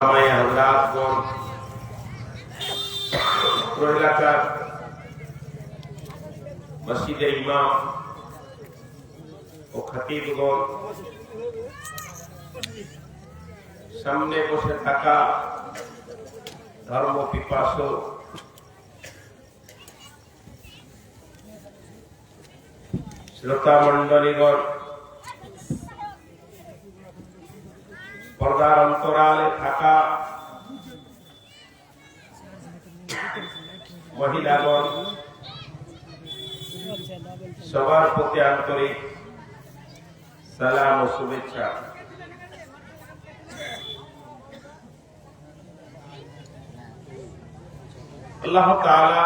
আমায় হজরাতগণ অত্র এলাকার মসজিদে ইমাম ও খতিবগণ সামনে বসে থাকা ধর্ম পিপাস শ্রোতা মন্ডলীগণ পর্দার অন্তরালে থাকা মহিলাগণ সবার প্রতি আন্তরিক সালাম ও শুভেচ্ছা। আল্লাহ তাআলা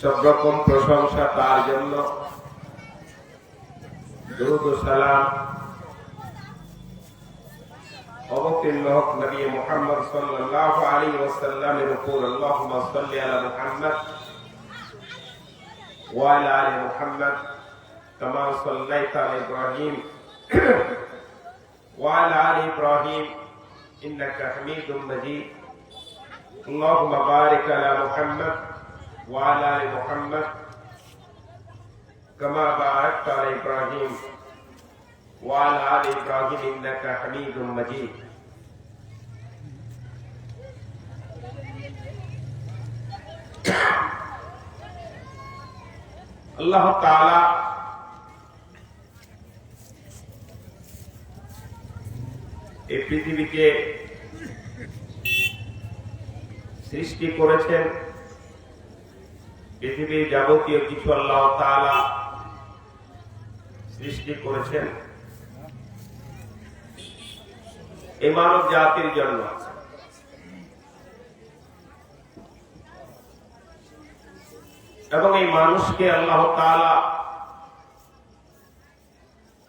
সব রকম প্রশংসা তার জন্য দুরুদ ও সালাম অবতীর্ণ হোক নবী মুহাম্মদ সাল্লাল্লাহু আলাইহি ওয়াসাল্লামের উপর আল্লাহুম্মা সাল্লি আলা মুহাম্মদ ওয়া আলা আলি মুহাম্মদ কামা সাল্লাইতা আলা ইব্রাহিম ওয়া আলা আলি ইব্রাহিম ইন্নাকা হামিদুম মাজিদ اللهم بارك على محمد وعلى ال محمد كما باركت على ابراهيم وعلى ال ابراهيم انك حميد مجيد আল্লাহ তাআলা এই পৃথিবীকে সৃষ্টি করেছেন পৃথিবীর যাবতীয় কিছু আল্লাহ সৃষ্টি করেছেন। এই মানব জাতির জন্য। এবং এই মানুষকে আল্লাহ তাআলা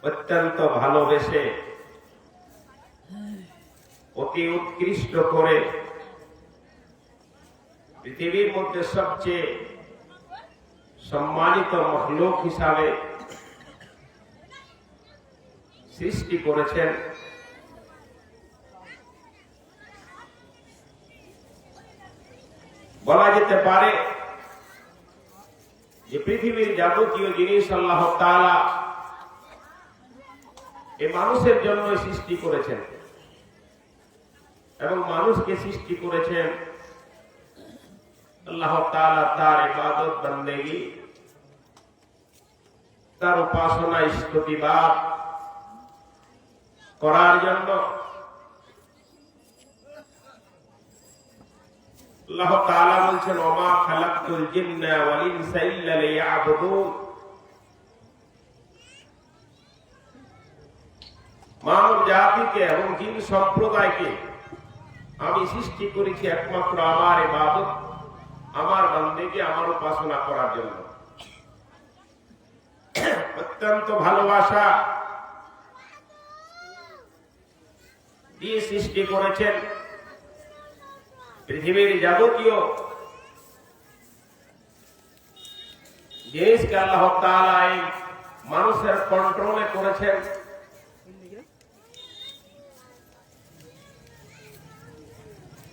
অত্যন্ত ভালোবেসে অতি উৎকৃষ্ট করে পৃথিবীর মধ্যে সবচেয়ে সম্মানিত মহলোক হিসাবে সৃষ্টি করেছেন। বলা যেতে পারে যে পৃথিবীর যাবতীয় জিনিস আল্লাহ তালা এ মানুষের জন্য সৃষ্টি করেছেন এবং মানুষকে সৃষ্টি করেছেন। আল্লাহ তালা তার ইবাদত বন্দেগী তার উপাসনা স্তুতিবাদ করার জন্য আল্লাহ তাআলা বলছেন, ওমা খালাকতুল জিন্না ওয়াল ইনসা ইল্লা লিয়াবুদুন। মানব জাতিকে এবং জিন সম্প্রদায়কে আমি সৃষ্টি করেছি একমাত্র আমার ইবাদত, আমার বান্দেকে আমার উপাসনা করার জন্য। অত্যন্ত ভালোবাসা। দিয়ে সৃষ্টি করেছেন পৃথিবীর যাবতীয়। জিনিসকে আল্লাহ এই মানুষের কন্ট্রোলে করেছেন।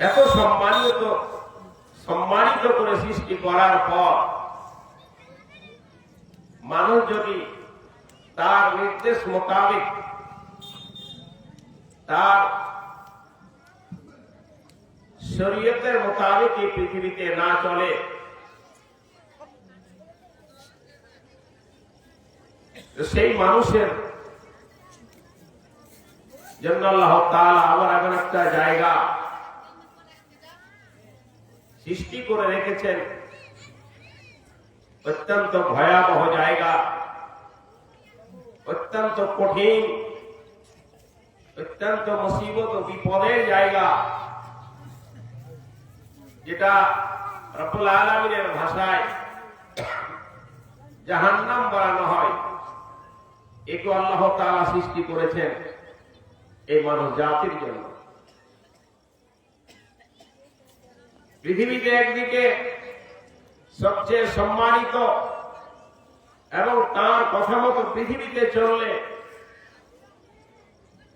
এত সম্মানিত সম্মানিত করে সৃষ্টি করার পর মানুষ যদি তার নির্দেশ মোতাবেক তার শরীয়তের মোতাবেক এই পৃথিবীতে না চলে সেই মানুষের জন্য আল্লাহ আবার এমন একটা জায়গা সৃষ্টি করে রেখেছেন। অত্যন্ত ভয়াবহ জায়গা। অত্যন্ত কঠিন। অত্যন্ত মুসিবত বিপদের জায়গা। যেটা রব্বুল আলমিনের ভাষায় জাহান্নাম বাড়ানো হয়। একে আল্লাহ তাআলা সৃষ্টি করেছেন এই মানব জাতির জন্য। পৃথিবীতে একদিকে সবচেয়ে সম্মানিত এবং তার কথা মতো পৃথিবীতে চললে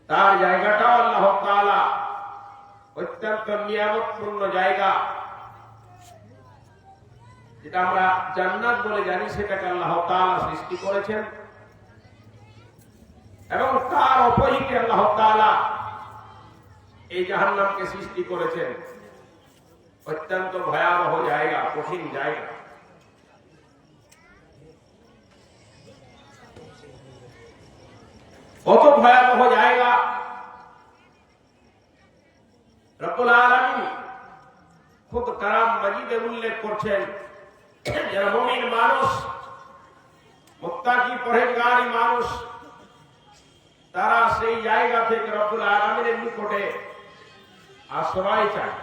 তার জায়গাটাও আল্লাহ তাআলা অত্যন্ত নিয়ামতপূর্ণ জায়গা। যেটা আমরা জান্নাত বলে জানি, সেটাকে আল্লাহ তাআলা সৃষ্টি করেছেন। এবং তার অপোজিটে আল্লাহ তাআলা এই জাহান্নামকে সৃষ্টি করেছেন। অত্যন্ত ভয়াবহ জায়গা কঠিন জায়গা কত ভয়াবহ জায়গা রব্বুল আলামিন খুব কারাম মজিদে উল্লেখ করছেন যারা মুমিন মানুষ মুত্তাকি পরহেজগারি মানুষ তারা সেই জায়গা থেকে রব্বুল আলামিনের নিকটে আশ্রয় চায়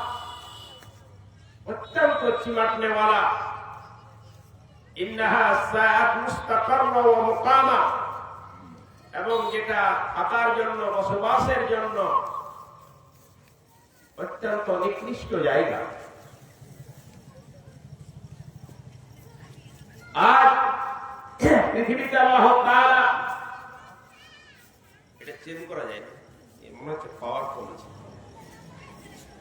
অত্যন্ত চিমাটনে ইন্নাহা এবং যেটা থাকার জন্য, বসবাসের জন্য অত্যন্ত নিকৃষ্ট জায়গা। আজ পৃথিবীতে আল্লাহ এটা চেঞ্জ করা যায় না। মনে হচ্ছে পাওয়ার কমেছে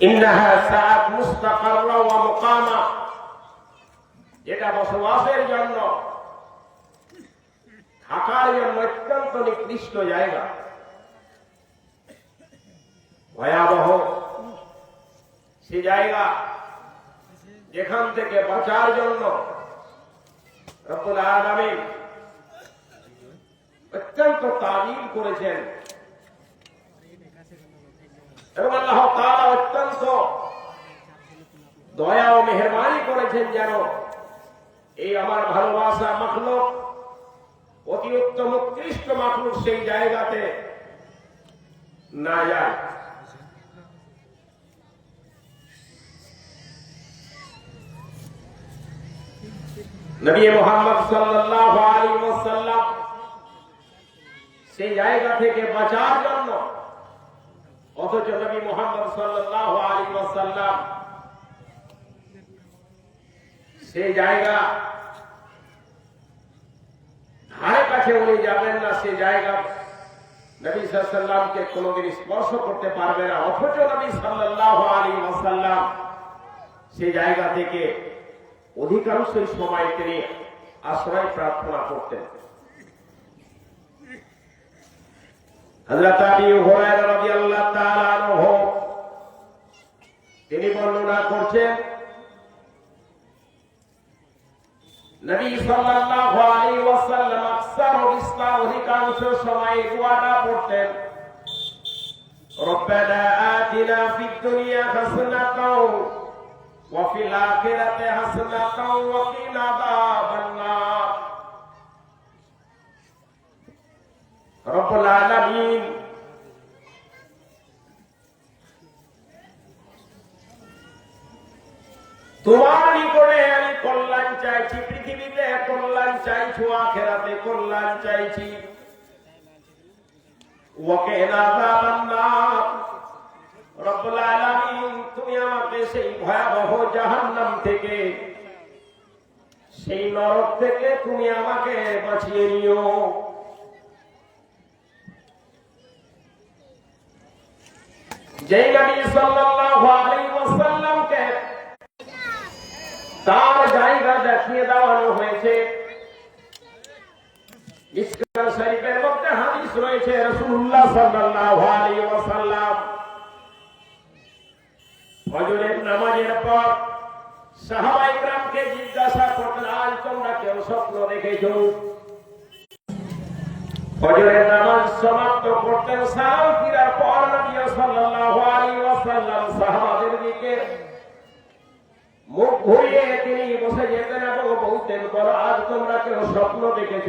ইন্নাহা সাআত মুস্তাকাররা ওয়া মুকামা, যেটা বসবাসের জন্য থাকার জন্য অত্যন্ত নিকৃষ্ট জায়গা। ভয়াবহ। সে জায়গা যেখান থেকে বাঁচার জন্য রব্বুল আলামিন অত্যন্ত তালিম করেছেন। এবং আল্লাহ তাআলা অত্যন্ত দয়া ও মেহরবানি করেছেন যেন এই আমার ভালোবাসা মাখলুক, অতি উত্তম, উৎকৃষ্ট মাখলুক সেই জায়গাতে না যায়। নবী মোহাম্মদ সাল্লাল্লাহু আলাইহি ওয়াসাল্লাম সেই জায়গা থেকে বাঁচার জন্য, অথচ নবী মোহাম্মদ সাল্লাল্লাহু আলাইহি ওয়াসাল্লাম সেই জায়গা ধারে কাছে উনি যাবেন না সেই জায়গা নবী সাল্লামকে কোনোদিন স্পর্শ করতে পারবে না। অথচ নবী আলাইহি ওয়াসাল্লাম সেই জায়গা থেকে অধিকাংশই সময় তিনি আশ্রয় প্রার্থনা করতেন। তিনি বর্ণনা করছেন নবী সাল্লাল্লাহু আলাইহি ওয়াসাল্লাম আকসার ইসলাম অধিকাংশ সময় দোয়াটা পড়তেন ربنا آتنا في الدنيا حسنة وفي الآخرة حسنة وقنا عذاب النار رب العالمين তোমার নিকটে আমি কল্যাণ চাইছি পৃথিবীতে কল্যাণ চাইছি, আখেরাতে কল্যাণ চাইছি। তুমি আমাকে সেই ভয়াবহ জাহান্নাম থেকে, সেই নরক থেকে তুমি আমাকে বাঁচিয়ে নিও। যেই নবী সাল্লাল্লাহু আলাইহি ওয়াসাল্লামকে তার জায়গা দেখিয়ে দেওয়ানো হয়েছে ইসলাম শরীফের মধ্যে হাদিস রয়েছে, রাসূলুল্লাহ সাল্লাল্লাহু আলাইহি ওয়াসাল্লাম। ফজরের নামাজের পর সাহাবাই গ্রামকে জিজ্ঞাসা করতেন আজ তোমরা কেউ স্বপ্ন দেখেছ? ফজরের নামাজ সমাপ্ত করতেন, সালাম ফিরার পর নবী সাল্লাল্লাহু আলাইহি ওয়াসাল্লাম সাহাবাদের দিকে মুখ ঘুরিয়ে তিনি বসে যেতেন এবং বলতেন, বলো, আজ তোমরা কেউ স্বপ্ন দেখেছ?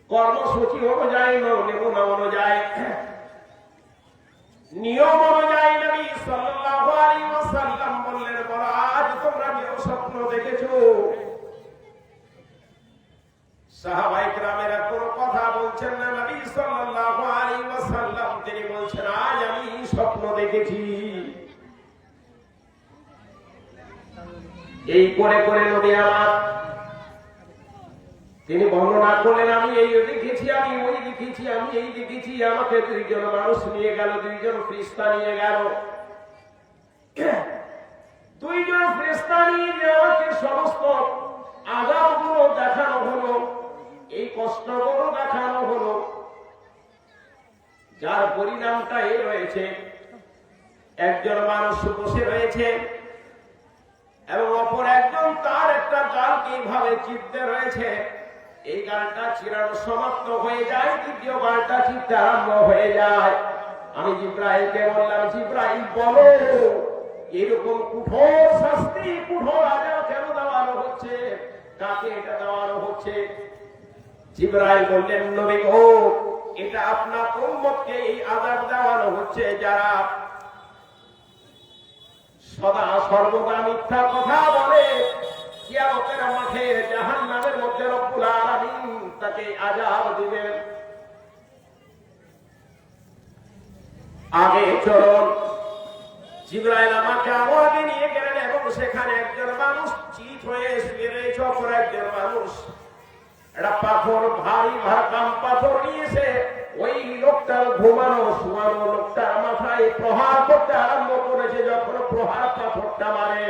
কর্মসূচি অনুযায়ী নিয়ম অনুযায়ী। নিয়ম অনুযায়ী নবী সাল্লাল্লাহু আলাইহি ওয়াসাল্লাম বললেন, বলো, আজ তোমরা কেউ স্বপ্ন দেখেছ? সাহাবাই গ্রামের কোনো কথা বলছেন না নবী সাল্লাল্লাহু আলাইহি ওয়াসাল্লাম। তিনি বলছেন, আজ আমি স্বপ্ন দেখেছি। এই করে করে নবী আমার তিনি বর্ণনা করলেন, আমি এই দেখেছি, আমি ওই দেখেছি, আমি এই দেখেছি, আমাকে দুইজন মানুষ নিয়ে গেল, দুইজন ফ্রিস্তা নিয়ে গেল। দুইজন ফ্রিস্তা নিয়ে যে আমাকে সমস্ত আজাবগুলো দেখানো হলো, এই কষ্টগুলো দেখানো হলো। যার পরিণামটা এই রয়েছে, একজন মানুষ বসে রয়েছে, এবং অপর একজন তার একটা গালকে এইভাবে চিপতে রয়েছে এই গানটা চিরানো সমাপ্ত হয়ে যায়, দ্বিতীয় গানটা চিত্তে আরম্ভ হয়ে যায়। আমি জিব্রাহিমকে বললাম জিব্রাহিম বলো, এরকম কঠোর শাস্তি কঠোর আজাব কেন দেওয়ানো হচ্ছে? কাকে এটা দেওয়ানো হচ্ছে? জিব্রাহিম বললেন, নবী গো, এটা আপনার উম্মতকে এই আজাব দেওয়ানো হচ্ছে, যারা সদা সর্বদা মিথ্যা কথা বলে, কিয়ামতের মাঠে জাহান্নামের তাকে আযাব দিবেন। আগে চলুন। জিব্রাইল আমাকে আওয়াজে নিয়ে গেলেন এবং সেখানে একজন মানুষ চিত হয়ে শুয়ে রয়েছে একজন মানুষ। একটা পাথর, ভারী ভাকাম পাথর নিয়েছে। ওই লোকটা ঘুমানো শোয়ানো লোকটা মাথায় প্রহার করতে আরম্ভ করেছে। যখন প্রহার পাথরটা মারে,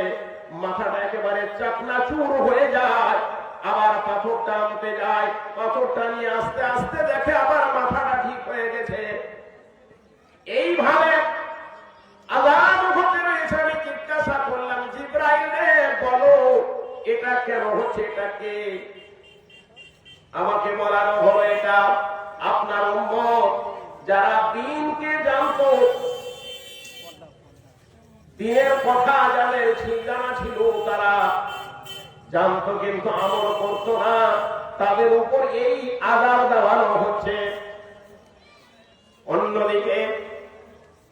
মাথাটা একেবারে চাকনা চুর হয়ে যায়। আবার পাথরটা আনতে যায়। পাথরটা নিয়ে আস্তে আস্তে দেখে আবার মাথাটা ঠিক হয়ে গেছে। এইভাবে আজাদ হতে রয়েছে, আমি জিজ্ঞাসা করলাম, জিব্রাইল বলো, এটা কেন হচ্ছে এটাকে আমাকে বলানো হলো এটা আপনার উম্মত, যারা দিনকে জানতো, দিনের কথা যাদের জানা ছিল তারা জানতো কিন্তু আমল করতো না। তাদের উপর এই আদার দেওয়ানো হচ্ছে। অন্যদিকে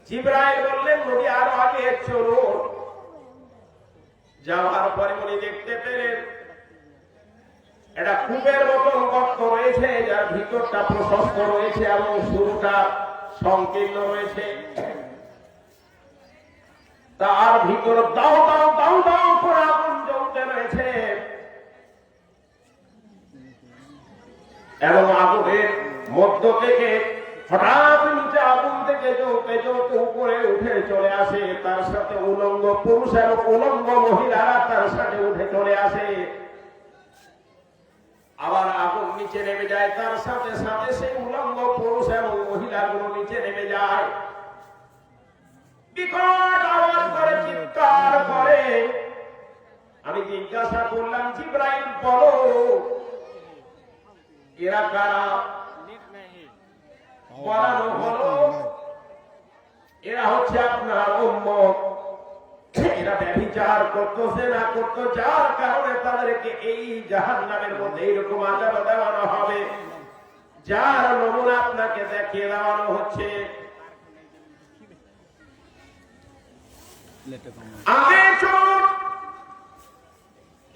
জিব্রাইল বললেন নদী আরও আগে চলুন। যাওয়ার পরে উনি দেখতে পেলেন এটা কূপের মতন গর্ত রয়েছে, যার ভিতরটা প্রশস্ত রয়েছে এবং শুরুটা সংকীর্ণ রয়েছে। তার ভিতর দাও দাও দাও দাও করে আগুন জ্বলতে রয়েছে। এবং আগুনের মধ্য থেকে হঠাৎ নিচে আগুন থেকে উপরে উঠে চলে আসে, তার সাথে উলঙ্গ পুরুষ এবং উলঙ্গ মহিলারা তার সাথে উঠে চলে আসে। আবার আগুন নিচে নেমে যায়, তার সাথে সাথে সেই উলঙ্গ পুরুষ এবং মহিলাগুলো নিচে নেমে যায়। বিকট আওয়াজ করে, চিৎকার করে। আমি জিজ্ঞাসা করলাম, জিব্রাইল, বলো এরা কারা বলানো হলো এরা হচ্ছে আপনার উম্মত। এরা ব্যভিচার করতেছে না করতো যার কারণে তাদেরকে এই জাহান নামের মধ্যে এইরকম আজাব দেওয়ানো হবে। যার নমুনা আপনাকে দেখিয়ে দেওয়ানো হচ্ছে। আগে চলুন।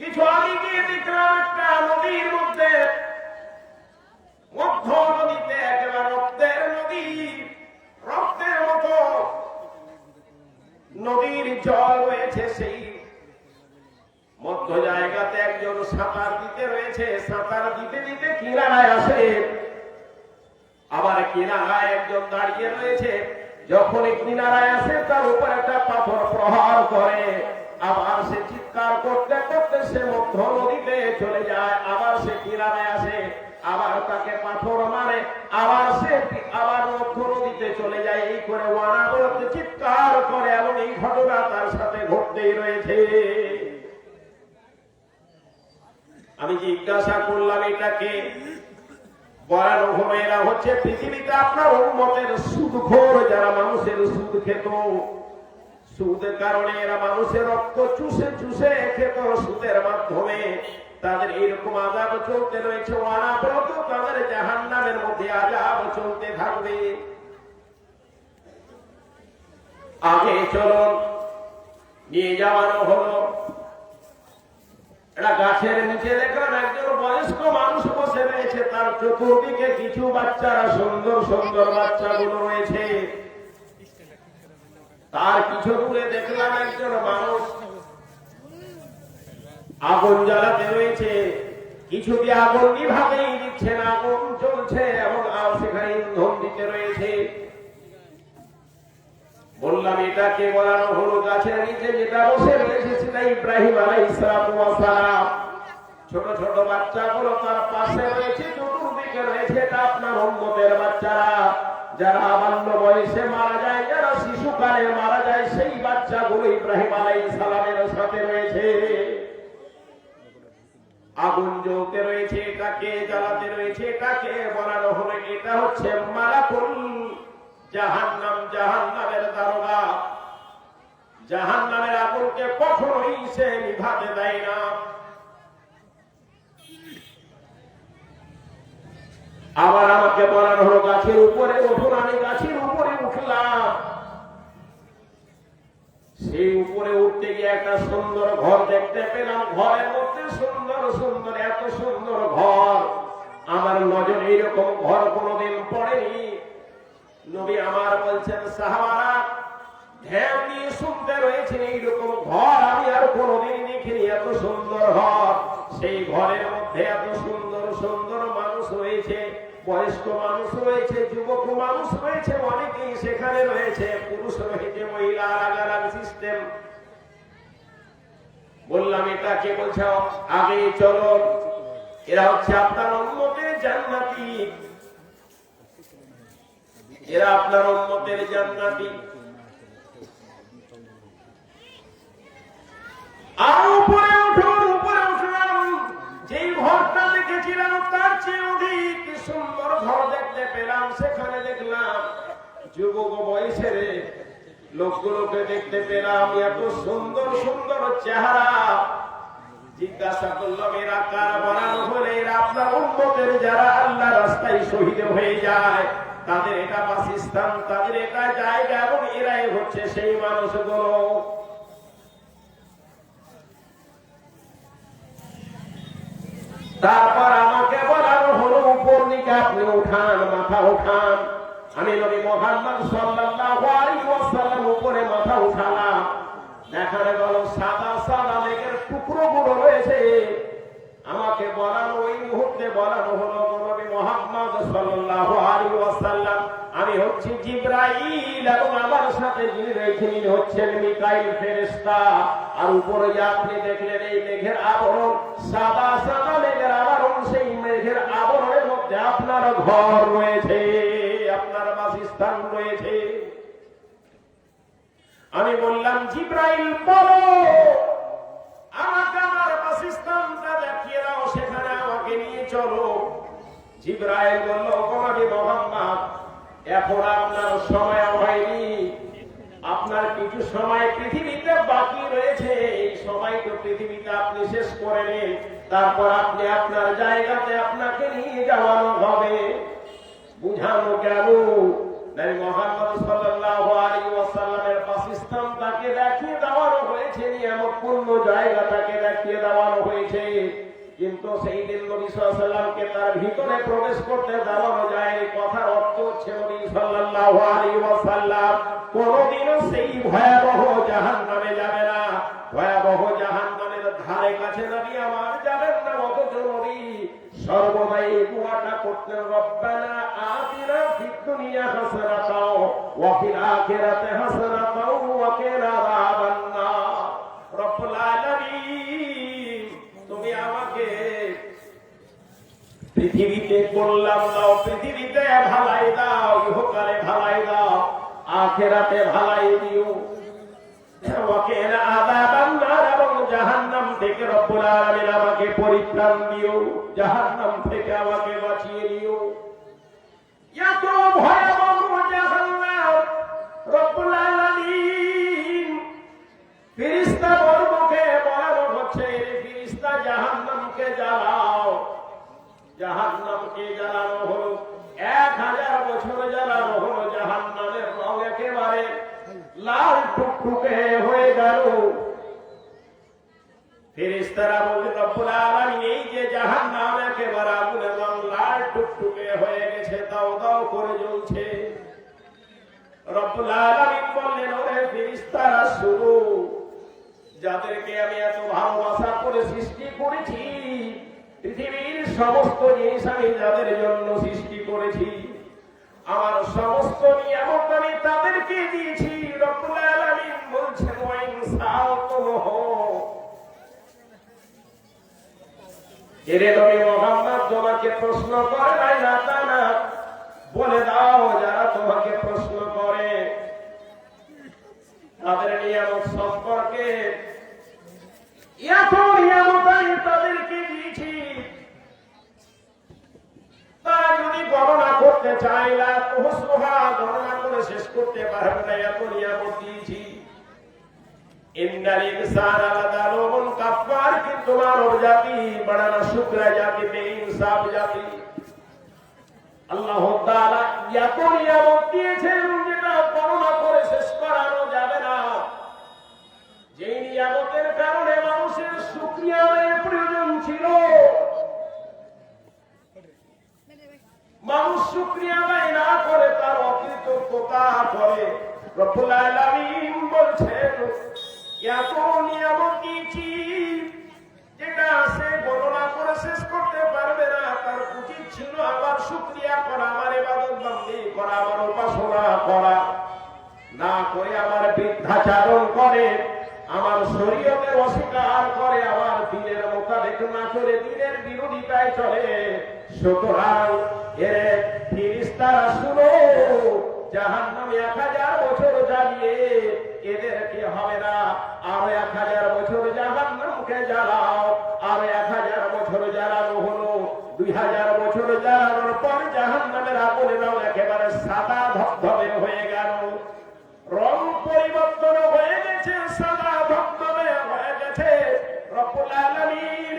কিছু আগে গিয়ে দেখলাম একটা নদীর মধ্যে আবার কিনারায় একজন দাঁড়িয়ে রয়েছে যখন কিনারায় আসে তার উপর একটা পাথর প্রহার করে। আবার সে চিৎকার করতে করতে সে মধ্য নদীতে চলে যায় আবার সে কিনারায় আসে আবার তাকে পাথর মারে, আবার সে আবার মধ্য নদীতে চলে যায়। এই করে ওয়ানা বলতে চিৎকার করে এবং এই ঘটনা তার সাথে ঘটতেই রয়েছে। আমি জিজ্ঞাসা করলাম এটাকে হচ্ছে পৃথিবীতে আপনার উন্মতের সুদখোর, যারা মানুষের সুদ খেত। সুদের কারণে এরা মানুষের রক্ত চুষে চুষে খেত সুদের মাধ্যমে। তাদের এইরকম আজাব চলতে রয়েছে অনাবরত তাদের জাহান নামের মধ্যে আজাব চলতে থাকবে। আগে চলুন নিয়ে যাওয়ানো হলো। একটা গাছের নিচে দেখলাম একজন বয়স্ক মানুষ বসে রয়েছে, তার চতুর্দিকে কিছু বাচ্চারা, সুন্দর সুন্দর বাচ্চাগুলো রয়েছে। তার কিছু দূরে দেখলাম একজন মানুষ আগুন জ্বালাতে রয়েছে। কিছু দিয়ে আগুন নিভাবেই দিচ্ছেন আগুন চলছে এবং আর সেখানে ইন্ধন দিতে রয়েছে। বললাম এটাকে বলানো হলো? গাছের নিচে যেটা বসে রয়েছে সেটা ইব্রাহিম আলাই সালাম। ছোট ছোট বাচ্চাগুলো তার পাশে রয়েছে, চতুর্দিকে রয়েছে। এটা আপনার উন্মতের বাচ্চারা। যারা বাল্য বয়সে মারা যায়, যারা শিশুকালে মারা যায়, সেই বাচ্চাগুলো ইব্রাহিম আলাই সালামের সাথে রয়েছে। আগুন জ্বলতে রয়েছে এটাকে জ্বালাতে রয়েছে এটাকে বলানো হলো, এটা হচ্ছে মালাকুল জাহান্নাম, জাহান্নামের দারোগা। জাহান্নামের আগুনকে কখনোই সে নিভাতে দেয় না। আবার আমাকে বলানো হলো, গাছের উপরে উঠুন আমি গাছের উপরে উঠলাম। সেই উপরে উঠতে গিয়ে একটা সুন্দর ঘর দেখতে পেলাম। ঘরের মধ্যে সুন্দর সুন্দর, এত সুন্দর ঘর। আমার নজরে এইরকম ঘর কোনোদিন পড়েনি। নবী আমার বলছেন, সাহাবারা ধ্যান শুনতে রয়েছেন এইরকম ঘর। আমি আর কোনোদিন দেখিনি এত সুন্দর ঘর। সেই ঘরের মধ্যে এত সুন্দর বয়স্ক মানুষ রয়েছে, যুবক মানুষ রয়েছে, অনেকেই সেখানে রয়েছে। পুরুষ রয়েছে মহিলা আলাদা সিস্টেম বললাম, এটা কে বলছে? আগে চলো, এরা হচ্ছে আপনার উন্মতের জান্নাতি। এরা আপনার উন্মতের জান্নাতি। আর উপরে উঠুন যুবক বয়সের লোকগুলোকে দেখতে পেলাম, এত সুন্দর সুন্দর চেহারা। জিজ্ঞাসা করলাম এরা কার বানানো হলে এরা আপনার উন্মতের যারা আল্লাহ রাস্তায় শহীদ হয়ে যায়, তাদের এটা বাসস্থান, তাদের এটা জায়গা এবং এরাই হচ্ছে সেই মানুষগুলো। তারপর আমাকে বলানো হলো, উপর দিকে আপনি উঠান, মাথা উঠান। আমি নবী মোহাম্মদ সাল্লাল্লাহু আলাইহি ওয়াসাল্লাম উপরে মাথা উঠালাম। দেখা গেল সাদা সাদা মেঘের টুকরোগুলো রয়েছে। আমাকে বলানো, ওই মুহূর্তে বলানো হলো নবী মোহাম্মদ সাল্লাল্লাহু আলাইহি ওয়াসাল্লাম, আমি হচ্ছি জিব্রাইল এবং আমার সাথে যিনি রয়েছেন হচ্ছেন মিকাইল ফেরেশতা। আর উপরে যে আপনি দেখলেন, এই মেঘের আবরণ, সাদা সাদা মেঘের আবরণ, সেই মেঘের আবরণের মধ্যে আপনার ঘর রয়েছে আমি বললাম, জিব্রাইল, বলো। আমাকে আমার বাসস্থানটা দেখিয়ে দাও, সেখানে আমাকে নিয়ে চলো। জিব্রাইল বলল কমাবি মোহাম্মদ, এখন আপনার সময় হয়নি। আপনার কিছু সময় পৃথিবীতে বাকি রয়েছে। এই সময় তো পৃথিবীতে আপনি শেষ করে নিন। তারপর আপনি আপনার জায়গাতে আপনাকে নিয়ে যাওয়ানো হবে বুঝানো গেল। মোহাম্মদ সাল্লাল্লাহু আলাইহি ওয়াসাল্লামের বাসস্থান তাকে দেখিয়ে দেওয়ানো হয়েছে, নিয়ামতপূর্ণ জায়গা তাকে দেখিয়ে দেওয়ানো হয়েছে। কিন্তু সেই দিন নবী সাল্লাল্লাহু তার ভিতরে প্রবেশ করতে দেওয়ানো যায়নি কথার অর্থ হচ্ছে নবী সাল্লাল্লাহু আলাইহি ওয়াসাল্লাম কোনোদিনও সেই ভয়াবহ জাহান্নামে যাবে না। ভয়াবহ জাহান্নামের ধারে কাছে নবী আমার যাবেন না, অথচ নবী সর্বদাই এই দোয়াটা করতেন, রব্বানা আতিনা ফিদ দুনিয়া হাসানাতাও ওয়া ফিল আখিরাতি হাসানাতাও ওয়া কিনা আযাবান নার রব্বুল আলামিন তুমি আমাকে পৃথিবীতে দাও, পৃথিবীতে ভালাই দাও, ইহকালে ভালাই দাও, আখেরাতে ভালাই দিও। জাহান্নাম থেকে রব্বুল আমাকে পরিত্রাণ দিও, জাহান্নাম থেকে আমাকে বাঁচিয়ে নিও জ্বালানো হলো জাহান্নামের রং একেবারে লাল টুকটুকে হয়ে গেল। বলে রব্বুল আলামিন, এই যে একেবারে লাল টুকটুকে হয়ে গেছে, দাও দাও করে জ্বলছে। রব্বুল আলামিন বললেন, ওরে শুরু যাদেরকে আমি এত ভালোবাসা করে সৃষ্টি করেছি, পৃথিবীর সমস্ত জিনিস আমি যাদের জন্য সৃষ্টি করেছি। আমার সমস্ত নিয়ামত আমি তাদেরকে দিয়েছি, রব্বুল আলামিন বলছেন, ওয়াইন সাওতুহ এরে নবী মোহাম্মদ তোমাকে প্রশ্ন করে নাই না, তা না? বলে দাও, যারা তোমাকে প্রশ্ন করে। তাদের নিয়ামত সম্পর্কে এত নিয়ামত আমি তাদেরকে দিয়েছি তারা যদি গণনা করতে চাইলা তোহসোহা গণনা করে শেষ করতে পারবে না, এত নিয়ামত দিয়েছি। ইনসানা লাযালুমুন কাফার কিন্তু মানব শুকরা জাতি আল্লাহ তাআলা এত নিয়ামত দিয়েছেন মানুষ শুকরিয়া আদায় না করে তার অকৃতজ্ঞতা করে। রব্বুল বলছেন, এত নিয়ামত দিয়েছি যেটা সে গণনা করে শেষ করতে পারবে না, তার উচিত ছিল আবার শুকরিয়া করা, আমার ইবাদত বন্দী করা, আমার উপাসনা করা। না করে আমার বৃদ্ধাচারণ করে, আমার শরীয়তের অস্বীকার করে, আমার দিনের মোতাবেক না করে দিনের বিরোধিতায় চলে। সুতরাং এর ফিরিস্তারা শুনো জাহান নামে এক হাজার বছর জ্বালিয়ে এদের কি হবে না? আরও এক হাজার বছর জাহান নামকে জ্বালাও, আরও এক হাজার বছর জ্বালানো হলো। দুই হাজার বছর জ্বালানোর পর জাহান নামের আগুনের রং একেবারে সাদা ধবধবে হয়ে গেল। রং পরিবর্তন হয়ে গেছে, সাদা ধবধবে হয়ে গেছে। রব্বুল আলামিন